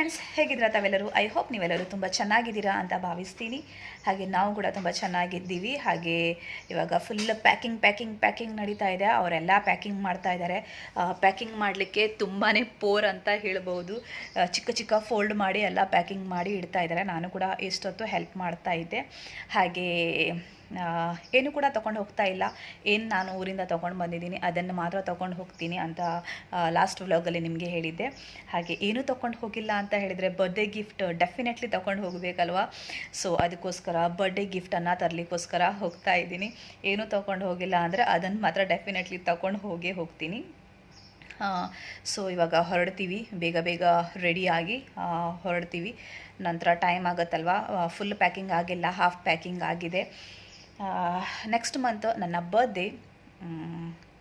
Friends ಹೇಗಿದ್ದೀರಾ ತಾವೆಲ್ಲರೂ? I hope ನೀವೆಲ್ಲರೂ ತುಂಬ ಚೆನ್ನಾಗಿದ್ದೀರಾ ಅಂತ ಭಾವಿಸ್ತೀನಿ. ಹಾಗೆ ನಾವು ಕೂಡ ತುಂಬ ಚೆನ್ನಾಗಿದ್ದೀವಿ. ಹಾಗೆ ಇವಾಗ ಫುಲ್ ಪ್ಯಾಕಿಂಗ್ ಪ್ಯಾಕಿಂಗ್ ಪ್ಯಾಕಿಂಗ್ ನಡೀತಾ ಇದೆ. ಅವರೆಲ್ಲ ಪ್ಯಾಕಿಂಗ್ ಮಾಡ್ತಾ ಇದ್ದಾರೆ. ಪ್ಯಾಕಿಂಗ್ ಮಾಡಲಿಕ್ಕೆ ತುಂಬಾ ಪೋರ್ ಅಂತ ಹೇಳ್ಬೋದು. ಚಿಕ್ಕ ಚಿಕ್ಕ ಫೋಲ್ಡ್ ಮಾಡಿ ಎಲ್ಲ ಪ್ಯಾಕಿಂಗ್ ಮಾಡಿ ಇಡ್ತಾ ಇದ್ದಾರೆ. ನಾನು ಕೂಡ ಎಷ್ಟೊತ್ತು ಹೆಲ್ಪ್ ಮಾಡ್ತಾ ಇದ್ದೆ. ಹಾಗೆ ಏನು ಕೂಡ ತೊಗೊಂಡು ಹೋಗ್ತಾ ಇಲ್ಲ. ಏನು ನಾನು ಊರಿಂದ ತೊಗೊಂಡು ಬಂದಿದ್ದೀನಿ, ಅದನ್ನು ಮಾತ್ರ ತೊಗೊಂಡು ಹೋಗ್ತೀನಿ ಅಂತ ಲಾಸ್ಟ್ ವ್ಲಾಗಲ್ಲಿ ನಿಮಗೆ ಹೇಳಿದ್ದೆ. ಹಾಗೆ ಏನೂ ತೊಗೊಂಡು ಹೋಗಿಲ್ಲ ಅಂತ ಹೇಳಿದರೆ ಬರ್ಡೇ ಗಿಫ್ಟ್ ಡೆಫಿನೆಟ್ಲಿ ತೊಗೊಂಡು ಹೋಗಬೇಕಲ್ವಾ? ಸೊ ಅದಕ್ಕೋಸ್ಕರ ಬರ್ಡೇ ಗಿಫ್ಟನ್ನು ತರಲಿಕ್ಕೋಸ್ಕರ ಹೋಗ್ತಾ ಇದ್ದೀನಿ. ಏನೂ ತೊಗೊಂಡು ಹೋಗಿಲ್ಲ ಅಂದರೆ ಅದನ್ನು ಮಾತ್ರ ಡೆಫಿನೆಟ್ಲಿ ತೊಗೊಂಡು ಹೋಗೇ ಹೋಗ್ತೀನಿ. ಸೊ ಇವಾಗ ಹೊರಡ್ತೀವಿ. ಬೇಗ ಬೇಗ ರೆಡಿಯಾಗಿ ಹೊರಡ್ತೀವಿ. ನಂತರ ಟೈಮ್ ಆಗುತ್ತಲ್ವ? ಫುಲ್ ಪ್ಯಾಕಿಂಗ್ ಆಗಿಲ್ಲ ಹಾಫ್ ಪ್ಯಾಕಿಂಗ್ ಆಗಿದೆ. ನೆಕ್ಸ್ಟ್ ಮಂತ್ ನನ್ನ ಬರ್ಡೇ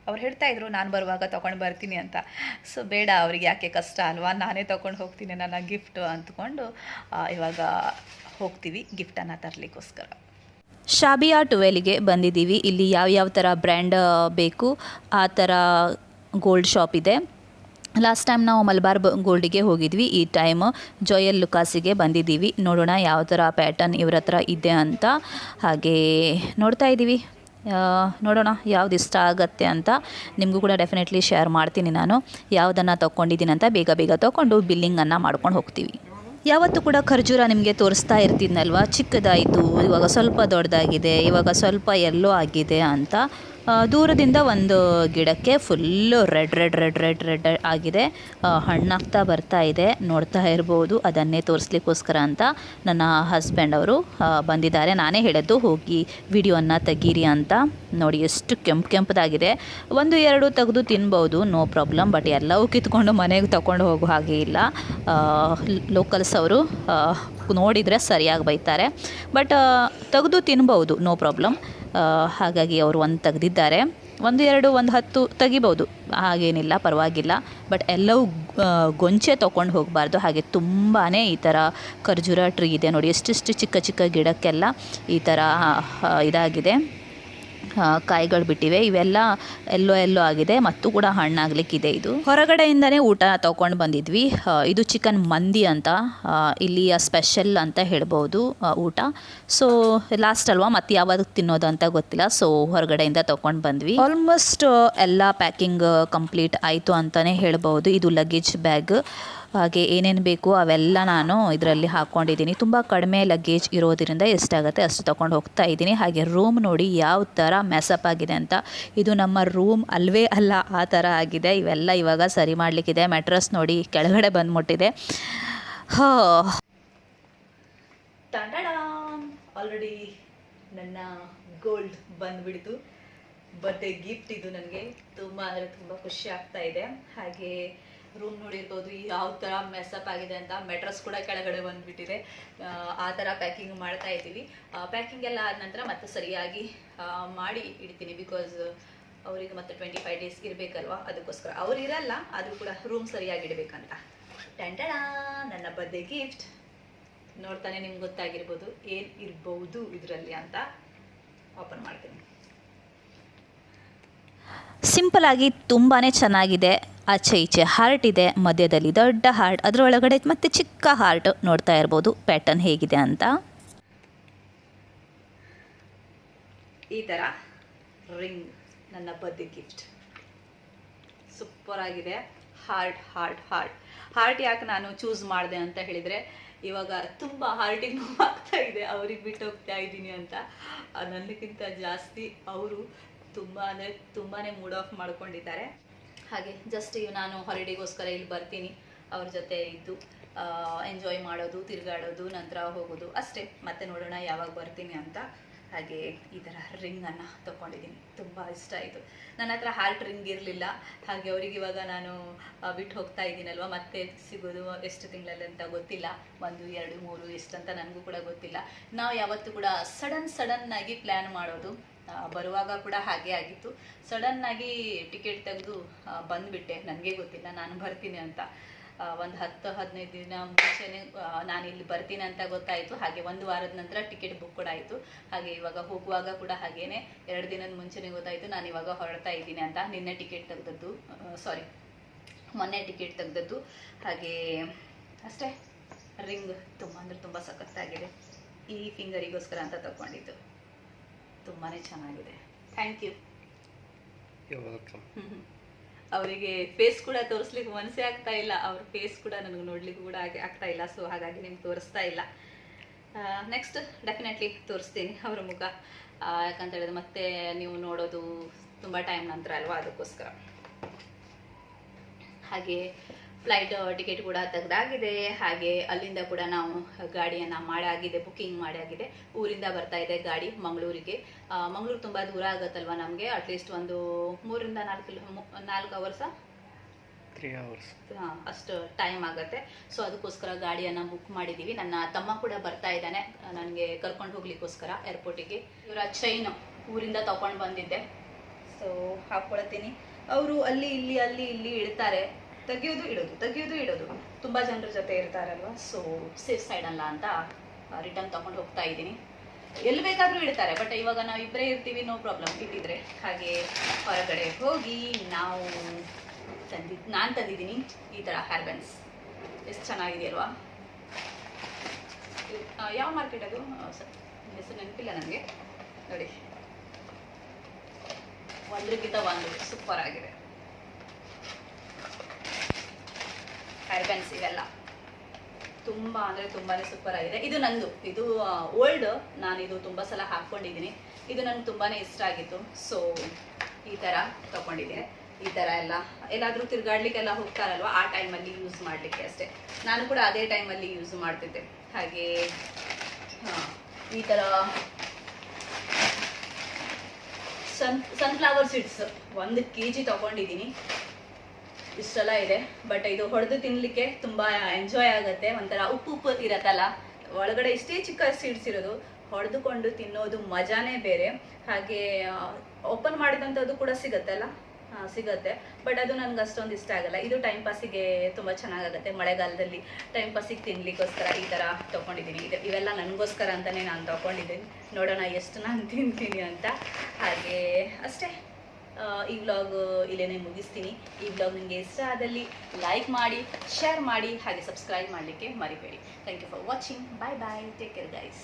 ಅವ್ರು ಹೇಳ್ತಾ ಇದ್ರು, ನಾನು ಬರುವಾಗ ತೊಗೊಂಡು ಬರ್ತೀನಿ ಅಂತ. ಸೊ ಬೇಡ, ಅವ್ರಿಗೆ ಯಾಕೆ ಕಷ್ಟ ಅಲ್ವಾ? ನಾನೇ ತೊಗೊಂಡು ಹೋಗ್ತೀನಿ, ನನ್ನ ಗಿಫ್ಟ್ ಅಂದ್ಕೊಂಡು ಇವಾಗ ಹೋಗ್ತೀವಿ ಗಿಫ್ಟನ್ನು ತರಲಿಕ್ಕೋಸ್ಕರ. ಶಾಬಿಯಾ ಟುವೆಲ್ಗೆ ಬಂದಿದ್ದೀವಿ. ಇಲ್ಲಿ ಯಾವ್ಯಾವ ಥರ ಬ್ರ್ಯಾಂಡ್ ಬೇಕು, ಆ ಥರ ಗೋಲ್ಡ್ ಶಾಪ್ ಇದೆ. ಲಾಸ್ಟ್ ಟೈಮ್ ನಾವು ಮಲಬಾರ್ ಗೋಲ್ಡಿಗೆ ಹೋಗಿದ್ವಿ. ಈ ಟೈಮ್ ಜೋಯಲ್ ಲುಕಾಸಿಗೆ ಬಂದಿದ್ದೀವಿ. ನೋಡೋಣ ಯಾವ ಥರ ಪ್ಯಾಟರ್ನ್ ಇವ್ರ ಹತ್ರ ಇದೆ ಅಂತ. ಹಾಗೆ ನೋಡ್ತಾ ಇದ್ದೀವಿ. ನೋಡೋಣ ಯಾವ್ದು ಇಷ್ಟ ಆಗತ್ತೆ ಅಂತ. ನಿಮಗೂ ಕೂಡ ಡೆಫಿನೆಟ್ಲಿ ಶೇರ್ ಮಾಡ್ತೀನಿ ನಾನು. ಯಾವುದನ್ನು ತೊಗೊಂಡಿದ್ದೀನಿ ಅಂತ ಬೇಗ ಬೇಗ ತೊಗೊಂಡು ಬಿಲ್ಲಿಂಗನ್ನು ಮಾಡ್ಕೊಂಡು ಹೋಗ್ತೀವಿ. ಯಾವತ್ತೂ ಕೂಡ ಖರ್ಜೂರ ನಿಮಗೆ ತೋರಿಸ್ತಾ ಇರ್ತಿದ್ನಲ್ವ? ಚಿಕ್ಕದಾಯಿತು, ಇವಾಗ ಸ್ವಲ್ಪ ದೊಡ್ಡದಾಗಿದೆ, ಇವಾಗ ಸ್ವಲ್ಪ ಎಲ್ಲೋ ಆಗಿದೆ ಅಂತ. ದೂರದಿಂದ ಒಂದು ಗಿಡಕ್ಕೆ full red red red red red ಆಗಿದೆ. ಹಣ್ಣಾಗ್ತಾ ಬರ್ತಾ ಇದೆ. ನೋಡ್ತಾ ಇರ್ಬೋದು. ಅದನ್ನೇ ತೋರಿಸ್ಲಿಕ್ಕೋಸ್ಕರ ಅಂತ ನನ್ನ ಹಸ್ಬೆಂಡ್ ಅವರು ಬಂದಿದ್ದಾರೆ. ನಾನೇ ಹೇಳಿದ್ದು ಹೋಗಿ ವಿಡಿಯೋನ ತೆಗೀರಿ ಅಂತ. ನೋಡಿ, ಎಷ್ಟು ಕೆಂಪು ಕೆಂಪದಾಗಿದೆ. ಒಂದು ಎರಡು ತೆಗೆದು ತಿನ್ಬೋದು ನೋ ಪ್ರಾಬ್ಲಮ್ ಬಟ್ ಎಲ್ಲವೂ ಕಿತ್ಕೊಂಡು ಮನೆಗೆ ತಗೊಂಡು ಹೋಗೋ ಹಾಗೆ ಇಲ್ಲ. ಲೋಕಲ್ಸ್ ಅವರು ನೋಡಿದರೆ ಸರಿಯಾಗಿ ಬೈತಾರೆ. ಬಟ್ ತೆಗೆದು ತಿನ್ಬೋದು ನೋ ಪ್ರಾಬ್ಲಮ್ ಹಾಗಾಗಿ ಅವರು ಒಂದು ತೆಗೆದಿದ್ದಾರೆ. ಒಂದು, ಎರಡು, ಒಂದು ಹತ್ತು ತೆಗಿಬೋದು. ಹಾಗೇನಿಲ್ಲ, ಪರವಾಗಿಲ್ಲ. ಬಟ್ ಎಲ್ಲವೂ ಗೊಂಚೆ ತೊಗೊಂಡು ಹೋಗಬಾರ್ದು. ಹಾಗೆ ತುಂಬಾ ಈ ಥರ ಖರ್ಜೂರ ಟ್ರೀ ಇದೆ ನೋಡಿ. ಎಷ್ಟೆಷ್ಟು ಚಿಕ್ಕ ಚಿಕ್ಕ ಗಿಡಕ್ಕೆಲ್ಲ ಈ ಥರ ಇದಾಗಿದೆ. ಕಾಯಿಗಳು ಬಿಟ್ಟಿವೆ. ಇವೆಲ್ಲ ಎಲ್ಲೋ ಎಲ್ಲೋ ಆಗಿದೆ. ಮತ್ತು ಕೂಡ ಹಣ್ಣಾಗ್ಲಿಕ್ಕಿದೆ ಇದು. ಹೊರಗಡೆಯಿಂದನೇ ಊಟ ತೊಗೊಂಡು ಬಂದಿದ್ವಿ. ಇದು ಚಿಕನ್ ಮಂದಿ ಅಂತ ಇಲ್ಲಿಯ ಸ್ಪೆಷಲ್ ಅಂತ ಹೇಳ್ಬೋದು ಊಟ. ಸೊ, ಲಾಸ್ಟ್ ಅಲ್ವಾ? ಮತ್ತೆ ಯಾವಾಗ ತಿನ್ನೋದು ಅಂತ ಗೊತ್ತಿಲ್ಲ. ಸೊ, ಹೊರಗಡೆಯಿಂದ ತೊಗೊಂಡು ಬಂದ್ವಿ. ಆಲ್ಮೋಸ್ಟ್ ಎಲ್ಲ ಪ್ಯಾಕಿಂಗ್ ಕಂಪ್ಲೀಟ್ ಆಯಿತು ಅಂತಲೇ ಹೇಳ್ಬೋದು. ಇದು ಲಗೇಜ್ ಬ್ಯಾಗ್. ಹಾಗೆ ಏನೇನು ಬೇಕು ಅವೆಲ್ಲ ನಾನು ಇದರಲ್ಲಿ ಹಾಕ್ಕೊಂಡಿದ್ದೀನಿ ತುಂಬ ಕಡಿಮೆ ಲಗೇಜ್ ಇರೋದರಿಂದ ಎಷ್ಟಾಗುತ್ತೆ ಅಷ್ಟು ತೊಗೊಂಡು ಹೋಗ್ತಾ ಇದ್ದೀನಿ. ಹಾಗೆ ರೂಮ್ ನೋಡಿ ಯಾವ ಥರ ಮೆಸಪ್ ಆಗಿದೆ ಅಂತ. ಇದು ನಮ್ಮ ರೂಮ್ ಅಲ್ವೇ ಅಲ್ಲ, ಆ ಥರ ಆಗಿದೆ. ಇವೆಲ್ಲ ಇವಾಗ ಸರಿ ಮಾಡಲಿಕ್ಕಿದೆ. ಮೆಟ್ರಸ್ ನೋಡಿ ಕೆಳಗಡೆ ಬಂದುಬಿಟ್ಟಿದೆ. ಹೋ. ಆಲ್ರೆಡಿ ನನ್ನ ಗೋಲ್ಡ್ ಬಂದ್ಬಿಡ್ತು. ಬರ್ಡೇ ಗಿಫ್ಟ್ ಇದು ನನಗೆ. ತುಂಬ ಅಂದರೆ ತುಂಬ ಖುಷಿ ಆಗ್ತಾ ಇದೆ. ಹಾಗೆ ರೂಮ್ ನೋಡಿರ್ಬೋದು, ಯಾವ ಥರ ಮೆಸಪ್ ಆಗಿದೆ ಅಂತ ಮೆಟ್ರಸ್ ಕೂಡ ಕೆಳಗಡೆ ಬಂದುಬಿಟ್ಟಿದೆ. ಆ ಥರ ಪ್ಯಾಕಿಂಗ್ ಮಾಡ್ತಾ ಇದ್ದೀವಿ. ಪ್ಯಾಕಿಂಗ್ ಎಲ್ಲ ಆದ ನಂತರ ಮತ್ತೆ ಸರಿಯಾಗಿ ಮಾಡಿ ಇಡ್ತೀನಿ ಬಿಕಾಸ್ ಅವರಿಗೆ ಮತ್ತೆ ಟ್ವೆಂಟಿ ಫೈವ್ ಡೇಸ್ ಇರಬೇಕಲ್ವಾ, ಅದಕ್ಕೋಸ್ಕರ. ಅವ್ರು ಇರಲ್ಲ, ಆದರೂ ಕೂಡ ರೂಮ್ ಸರಿಯಾಗಿ ಇಡಬೇಕಂತ. ಟಂಟಣ ನನ್ನ ಬರ್ಡೇ ಗಿಫ್ಟ್ ನೋಡ್ತಾನೆ ನಿಮ್ಗೆ ಗೊತ್ತಾಗಿರ್ಬೋದು, ಏನು ಇರ್ಬೋದು ಇದರಲ್ಲಿ ಅಂತ ಓಪನ್ ಮಾಡ್ತೀನಿ. ಸಿಂಪಲ್ ಆಗಿ ತುಂಬಾ ಚೆನ್ನಾಗಿದೆ. ಆಚೆ ಈಚೆ ಹಾರ್ಟ್ ಇದೆ, ಮಧ್ಯದಲ್ಲಿ ದೊಡ್ಡ ಹಾರ್ಟ್ ಅದರೊಳಗಡೆ ಮತ್ತೆ ಚಿಕ್ಕ ಹಾರ್ಟ್ ನೋಡ್ತಾ ಇರ್ಬೋದು. ಪ್ಯಾಟರ್ನ್ ಹೇಗಿದೆ ಅಂತ. ಈ ಥರ ರಿಂಗ್ ನನ್ನ ಬರ್ತ್ ಗಿಫ್ಟ್ ಸೂಪರ್ ಆಗಿದೆ ಹಾರ್ಟ್ ಹಾರ್ಟ್ ಹಾರ್ಟ್ ಹಾರ್ಟ್ ಯಾಕೆ ನಾನು ಚೂಸ್ ಮಾಡಿದೆ ಅಂತ ಹೇಳಿದರೆ, ಇವಾಗ ತುಂಬ ಹಾರ್ಟಿಂಗ್ ಆಗ್ತಾ ಇದೆ. ಅವ್ರಿಗೆ ಬಿಟ್ಟು ಹೋಗ್ತಾ ಇದ್ದೀನಿ ಅಂತ. ನನ್ನಕ್ಕಿಂತ ಜಾಸ್ತಿ ಅವರು ತುಂಬ ಅಂದರೆ ತುಂಬಾ ಮೂಡ್ ಆಫ್ ಮಾಡ್ಕೊಂಡಿದ್ದಾರೆ. ಹಾಗೆ ಜಸ್ಟ್ ನಾನು ಹಾಲಿಡೇಗೋಸ್ಕರ ಇಲ್ಲಿ ಬರ್ತೀನಿ. ಅವ್ರ ಜೊತೆ ಇದ್ದು ಎಂಜಾಯ್ ಮಾಡೋದು, ತಿರುಗಾಡೋದು, ನಂತರ ಹೋಗೋದು, ಅಷ್ಟೇ. ಮತ್ತೆ ನೋಡೋಣ ಯಾವಾಗ ಬರ್ತೀನಿ ಅಂತ. ಹಾಗೆ ಈ ಥರ ರಿಂಗನ್ನು ತೊಗೊಂಡಿದ್ದೀನಿ ತುಂಬ ಇಷ್ಟ ಆಯಿತು. ನನ್ನ ಹತ್ರ ಹಾರ್ಟ್ ರಿಂಗ್ ಇರಲಿಲ್ಲ. ಹಾಗೆ ಅವರಿಗೆ ಇವಾಗ ನಾನು ಬಿಟ್ಟು ಹೋಗ್ತಾ ಇದ್ದೀನಲ್ವ? ಮತ್ತೆ ಸಿಗೋದು ಎಷ್ಟು ತಿಂಗಳಲ್ಲಿ ಅಂತ ಗೊತ್ತಿಲ್ಲ. ಒಂದು, ಎರಡು, ಮೂರು ಅಂತ ನನಗೂ ಕೂಡ ಗೊತ್ತಿಲ್ಲ. ನಾವು ಯಾವತ್ತೂ ಕೂಡ ಸಡನ್ ಸಡನ್ನಾಗಿ ಪ್ಲ್ಯಾನ್ ಮಾಡೋದು. ಬರುವಾಗ ಕೂಡ ಹಾಗೆ ಆಗಿತ್ತು. ಸಡನ್ನಾಗಿ ಟಿಕೆಟ್ ತೆಗೆದು ಬಂದುಬಿಟ್ಟೆ. ನನಗೆ ಗೊತ್ತಿಲ್ಲ, ನಾನು ಬರ್ತೀನಿ ಅಂತ. ಒಂದು ಹತ್ತು, ಹದಿನೈದು ದಿನ ಮುಂಚೆನೇ ನಾನು ಇಲ್ಲಿ ಬರ್ತೀನಿ ಅಂತ ಗೊತ್ತಾಯಿತು. ಹಾಗೆ ಒಂದು ವಾರದ ನಂತರ ಟಿಕೆಟ್ ಬುಕ್ ಕೂಡ ಆಯಿತು. ಹಾಗೆ ಇವಾಗ ಹೋಗುವಾಗ ಕೂಡ ಹಾಗೇನೆ. ಎರಡು ದಿನದ ಮುಂಚೆನೇ ಗೊತ್ತಾಯಿತು, ನಾನು ಇವಾಗ ಹೊರಡ್ತಾ ಇದ್ದೀನಿ ಅಂತ. ನಿನ್ನೆ ಟಿಕೆಟ್ ತೆಗೆದದ್ದು ಸಾರಿ ಮೊನ್ನೆ ಟಿಕೆಟ್ ತೆಗೆದದ್ದು. ಹಾಗೆ, ಅಷ್ಟೇ. ರಿಂಗ್ ತುಂಬ ಅಂದರೆ ತುಂಬ ಸಖತ್ತಾಗಿದೆ. ಈ ಫಿಂಗರಿಗೋಸ್ಕರ ಅಂತ ತಗೊಂಡಿದ್ದು. ತುಂಬಾ ಚೆನ್ನಾಗಿದೆ. ಥ್ಯಾಂಕ್ ಯು ಅವರಿಗೆ ಫೇಸ್ ಕೂಡ ತೋರಿಸ್ಲಿಕ್ಕೆ ಮನಸ್ಸೇ ಆಗ್ತಾ ಇಲ್ಲ. ಅವ್ರ ಫೇಸ್ ಕೂಡ ನನಗೆ ನೋಡ್ಲಿಕ್ಕೆ ಕೂಡ ಹಾಗೆ ಆಗ್ತಾ ಇಲ್ಲ. ಸೊ ಹಾಗಾಗಿ ನಿಮ್ಗೆ ತೋರಿಸ್ತಾ ಇಲ್ಲ. ನೆಕ್ಸ್ಟ್ ಡೆಫಿನೆಟ್ಲಿ ತೋರಿಸ್ತೀನಿ ಅವರ ಮುಖ. ಯಾಕಂತ ಹೇಳಿದ್ರೆ ಮತ್ತೆ ನೀವು ನೋಡೋದು ತುಂಬ ಟೈಮ್ ನಂತರ ಅಲ್ವಾ? ಅದಕ್ಕೋಸ್ಕರ. ಹಾಗೆ ಫ್ಲೈಟ್ ಟಿಕೆಟ್ ಕೂಡ ತೆಗೆದಾಗಿದೆ. ಹಾಗೆ ಅಲ್ಲಿಂದ ಕೂಡ ನಾವು ಗಾಡಿಯನ್ನು ಮಾಡಾಗಿದೆ ಬುಕ್ಕಿಂಗ್ ಮಾಡಾಗಿದೆ. ಊರಿಂದ ಬರ್ತಾ ಇದೆ ಗಾಡಿ ಮಂಗಳೂರಿಗೆ. ಮಂಗಳೂರು ತುಂಬ ದೂರ ಆಗುತ್ತಲ್ವ ನಮಗೆ? ಅಟ್ಲೀಸ್ಟ್ ಒಂದು ಮೂರಿಂದ ನಾಲ್ಕು ಕಿಲೋ ನಾಲ್ಕು ಅವರ್ಸ ತ್ರೀ ಅವರ್ಸ್ ಅಷ್ಟು ಟೈಮ್ ಆಗುತ್ತೆ. ಸೊ ಅದಕ್ಕೋಸ್ಕರ ಗಾಡಿಯನ್ನು ಬುಕ್ ಮಾಡಿದ್ದೀವಿ ನನ್ನ ತಮ್ಮ ಕೂಡ ಬರ್ತಾ ಇದ್ದಾನೆ. ನನಗೆ ಕರ್ಕೊಂಡು ಹೋಗ್ಲಿಕ್ಕೋಸ್ಕರ ಏರ್ಪೋರ್ಟಿಗೆ ಇವರ ಚೈನ್ ಊರಿಂದ ತಗೊಂಡು ಬಂದಿದ್ದೆ. ಸೊ ಹಾಕ್ಕೊಳ್ತೀನಿ ಅವರು ಅಲ್ಲಿ ಇಲ್ಲಿ ಅಲ್ಲಿ ಇಲ್ಲಿ ಇಡ್ತಾರೆ ತೆಗಿಯೋದು ಇಡೋದು ತೆಗಿಯೋದು ಇಡೋದು. ತುಂಬ ಜನರ ಜೊತೆ ಇರ್ತಾರಲ್ವ? ಸೊ ಸೇಫ್ ಸೈಡ್ ಅಲ್ಲ ಅಂತ ರಿಟರ್ನ್ ತಗೊಂಡು ಹೋಗ್ತಾ ಇದ್ದೀನಿ. ಎಲ್ಲಿ ಬೇಕಾದರೂ ಇಡ್ತಾರೆ ಬಟ್ ಇವಾಗ ನಾವು ಇಬ್ಬರೇ ಇರ್ತೀವಿ ನೋ ಪ್ರಾಬ್ಲಮ್ ಇಟ್ಟಿದ್ರೆ ಹಾಗೆ ಹೊರಗಡೆ ಹೋಗಿ ನಾವು ತಂದಿದ್ದು ನಾನು ತಂದಿದ್ದೀನಿ ಈ ಥರ ಹೇರ್ ಬ್ಯಾಂಡ್ಸ್ ಎಷ್ಟು ಚೆನ್ನಾಗಿದೆಯಲ್ವಾ? ಯಾವ ಮಾರ್ಕೆಟ್ ಅದು? ಹೆಸರು ನೆನಪಿಲ್ಲ ನನಗೆ. ನೋಡಿ. ಒಂದ್ರಿಗಿಂತ ಒಂದು, ಸೂಪರ್ ಆಗಿದೆ. ಹೇರ್ ಬ್ಯಾಂಡ್ಸ್ ಇವೆಲ್ಲ. ತುಂಬ ಅಂದರೆ ತುಂಬಾ ಸೂಪರ್ ಆಗಿದೆ. ಇದು ನಂದು. ಇದು ಓಲ್ಡ್ ನಾನು ಇದು ತುಂಬ ಸಲ ಹಾಕೊಂಡಿದ್ದೀನಿ ಇದು ನನಗೆ ತುಂಬಾ ಇಷ್ಟ ಆಗಿತ್ತು. ಸೊ ಈ ಥರ ತಗೊಂಡಿದ್ದೀನಿ. ಈ ಥರ ಎಲ್ಲ. ಎಲ್ಲಾದರೂ ತಿರ್ಗಾಡ್ಲಿಕ್ಕೆಲ್ಲ ಹೋಗ್ತಾರಲ್ವ? ಆ ಟೈಮಲ್ಲಿ ಯೂಸ್ ಮಾಡ್ಲಿಕ್ಕೆ ಅಷ್ಟೇ. ನಾನು ಕೂಡ ಅದೇ ಟೈಮಲ್ಲಿ ಯೂಸ್ ಮಾಡ್ತಿದ್ದೆ. ಹಾಗೆ ಈ ಥರ ಸನ್ ಸನ್ಫ್ಲವರ್ ಸೀಡ್ಸ್ ಒಂದು ಕೆ ಜಿ ತೊಗೊಂಡಿದ್ದೀನಿ. ಇಷ್ಟೆಲ್ಲ ಇದೆ. ಬಟ್ ಇದು ಹೊಡೆದು ತಿನ್ನಲಿಕ್ಕೆ ತುಂಬಾ ಎಂಜಾಯ್ ಆಗುತ್ತೆ. ಒಂಥರ ಉಪ್ಪು ಉಪ್ಪು ಇರತ್ತಲ್ಲ. ಒಳಗಡೆ ಇಷ್ಟೇ ಚಿಕ್ಕ ಸೀಡ್ಸ್ ಇರೋದು. ಹೊಡೆದುಕೊಂಡು ತಿನ್ನೋದು ಮಜಾನೇ ಬೇರೆ. ಹಾಗೆ ಓಪನ್ ಮಾಡಿದಂಥದ್ದು ಕೂಡ ಸಿಗತ್ತಲ್ಲ? ಸಿಗುತ್ತೆ. ಬಟ್ ಅದು ನನಗೆ ಅಷ್ಟೊಂದು ಇಷ್ಟ ಆಗಲ್ಲ. ಇದು ಟೈಮ್ ಪಾಸಿಗೆ ತುಂಬ ಚೆನ್ನಾಗಾಗತ್ತೆ. ಮಳೆಗಾಲದಲ್ಲಿ ಟೈಮ್ ಪಾಸಿಗೆ ತಿನ್ಲಿಕ್ಕೋಸ್ಕರ ಈ ಥರ ತೊಗೊಂಡಿದ್ದೀನಿ. ಇದು, ಇವೆಲ್ಲ ನನಗೋಸ್ಕರ ಅಂತಲೇ ನಾನು ತೊಗೊಂಡಿದ್ದೀನಿ. ನೋಡೋಣ ಎಷ್ಟು ನಾನು ತಿಂತೀನಿ ಅಂತ. ಹಾಗೆ, ಅಷ್ಟೇ. ಈ ವ್ಲಾಗ್ ಇಲ್ಲೇನೆ ಮುಗಿಸ್ತೀನಿ. ಈ ವ್ಲಾಗ್ ನಿಮಗೆ ಇಷ್ಟ ಆದಲ್ಲಿ ಲೈಕ್ ಮಾಡಿ ಶೇರ್ ಮಾಡಿ, ಹಾಗೆ ಸಬ್ಸ್ಕ್ರೈಬ್ ಮಾಡಲಿಕ್ಕೆ ಮರಿಬೇಡಿ. Thank you for watching bye bye take care guys